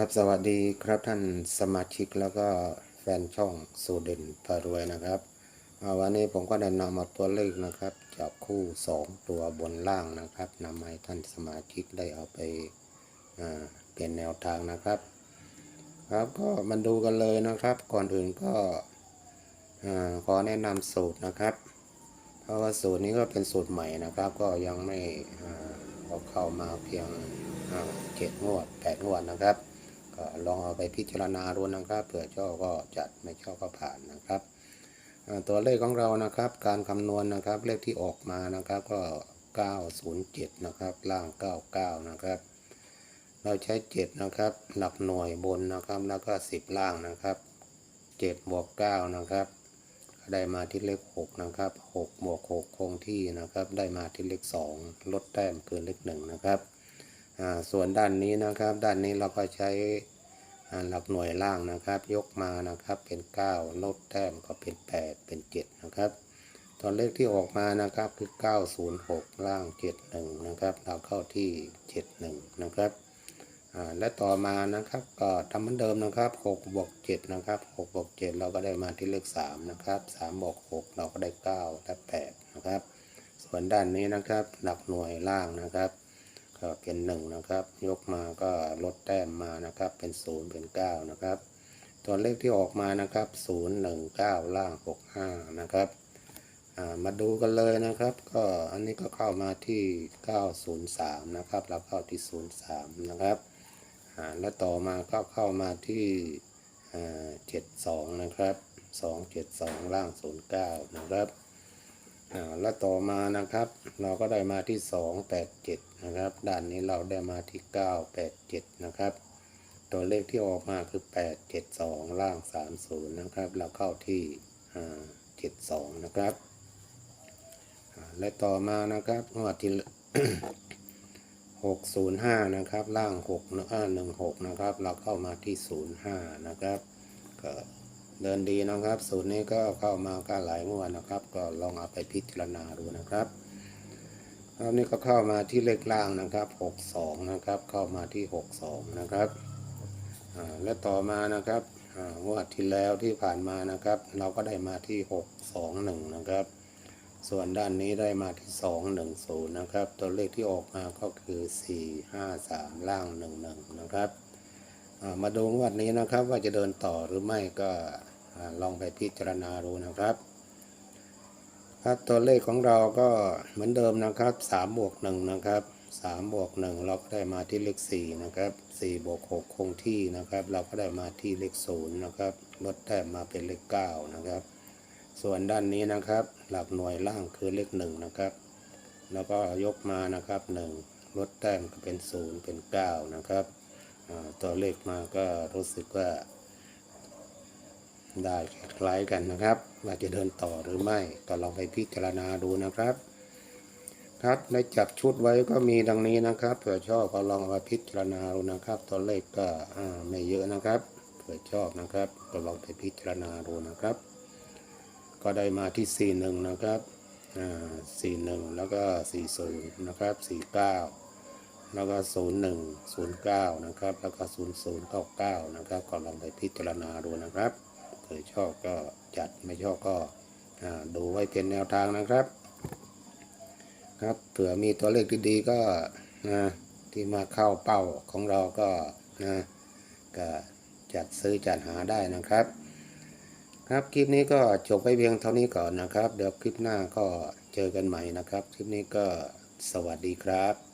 ครับสวัสดีครับท่านสมาชิกแล้วก็แฟนช่องสูเด่นพารวยนะครับวันนี้ผมก็ได้นำมาตัวเลขนะครับจับคู่ 2 ตัวบนล่างนะครับนำให้ท่านสมาชิกได้เอาไปเป็นแนวทางนะครับ ครับก็มาดูกันเลยนะครับ ก่อนอื่นก็ขอแนะนำสูตรนะครับ เพราะว่าสูตรนี้ก็เป็นสูตรใหม่นะครับ ก็ยังไม่เอาเข้ามาเพียงเจ็ดงวดแปดงวดนะครับ ก็ลองเอาไปพิจารณาดูนะครับเผื่อชอบก็จัดไม่ชอบก็ผ่านนะครับตัวเลขของเรานะครับการคำนวณนะครับเลขที่ออกมานะครับก็ 907 นะครับล่าง 99 นะครับ เราใช้ 7 นะครับ หลักหน่วยบนนะครับแล้วก็ 10 ล่างนะครับ 7 บวก 9 นะครับ ได้มาที่เลข 6 นะครับ 6 บวก 6 คงที่นะครับ ได้มาที่เลข 2 ลดแต้มเกินเลข 1 นะครับ ส่วนด้านนี้นะครับ ด้านนี้เราก็ใช้อ่าหลักหน่วยล่างนะครับ ยกมานะครับเป็น 9ลดแต้มก็เป็น 8 เป็น 7 นะครับตัวเลขที่ออกมานะครับคือ 906 ล่าง 71 นะครับ เราเข้าที่ 71 นะครับอ่าและต่อมานะครับก็ทำเหมือนเดิมนะครับ6บวก7นะครับ6บวก7เราก็ได้มาที่เลข 3 นะครับ3บวก6เราก็ได้ 9 และ 8 นะครับ ส่วนด้านนี้นะครับหลักหน่วยล่างนะครับ ก็เป็นหนึ่งนะครับ ยกมาก็ลดแต้มมานะครับ เป็นศูนย์เป็นเก้านะครับ ตัวเลขที่ออกมานะครับศูนย์หนึ่งเก้าล่างหกห้านะครับมาดูกันเลยนะครับ ก็อันนี้ก็เข้ามาที่เก้าศูนย์สามนะครับเราเข้าที่ศูนย์สามนะครับแล้วต่อมาก็เข้ามาที่เจ็ดสองนะครับสองเจ็ดสองล่างศูนย์เก้านะครับ อ่าแล้วต่อมานะครับ เราก็ได้มาที่ 287 นะครับ ด้านนี้เราได้มาที่ 987 นะครับ ตัวเลขที่ออกมาคือ 872 ล่าง 30 นะครับ เราเข้าที่72 นะครับ และต่อมานะครับงวดที่605 นะครับ ล่าง6นะอ่า16 นะครับ เราเข้ามาที่ 05 นะครับก็ เดินดีนะครับ สูตรนี้ก็เข้ามาก็หลายงวดนะครับ ก็ลองเอาไปพิจารณาดูนะครับรอบนี้ก็เข้ามาที่เลขล่างนะครับ62นะครับ เข้ามาที่ 62 นะครับและต่อมานะครับงวดที่แล้วที่ผ่านมานะครับ เราก็ได้มาที่ 621 นะครับ ส่วนด้านนี้ได้มาที่ 210 นะครับ ตัวเลขที่ออกมาก็คือ 453 ล่าง 11 นะครับมาดูงวดนี้นะครับว่าจะเดินต่อหรือไม่ก็ ลองไปพิจารณาดูนะครับ ครับตัวเลขของเราก็เหมือนเดิมนะครับ3บวก1นะครับ3บวก1เราก็ได้มาที่เลข4นะครับ4บวก6คงที่นะครับ เราก็ได้มาที่เลข0นะครับลดแต้มมาเป็นเลข9นะครับ ส่วนด้านนี้นะครับ หลักหน่วยล่างคือเลข1นะครับ แล้วก็ยกมานะครับ 1 ลดแต้มก็เป็น 0 เป็น 9 นะครับตัวเลขมาก็รู้สึกว่า ได้คล้ายกันนะครับ ว่าจะเดินต่อหรือไม่ก็ลองไปพิจารณาดูนะครับ ครับในจับชุดไว้ก็มีดังนี้นะครับเผื่อชอบก็ลองเอามาพิจารณาดูนะครับตัวเลขก็ไม่เยอะนะครับเผื่อชอบนะครับ ก็ลองไปพิจารณาดูนะครับ ก็ได้มาที่ 41 นะครับอ่า41แล้วก็40นะครับ49แล้วก็01 09นะครับ แล้วก็0099นะครับก็ลองไปพิจารณาดูนะครับ เคยชอบก็จัดไม่ชอบก็ดูไว้เป็นแนวทางนะครับ ครับเผื่อมีตัวเลขดีๆก็นะที่มาเข้าเป้าของเราก็นะก็จัดซื้อจัดหาได้นะครับ ครับคลิปนี้ก็จบไปเพียงเท่านี้ก่อนนะครับ เดี๋ยวคลิปหน้าก็เจอกันใหม่นะครับ คลิปนี้ก็สวัสดีครับ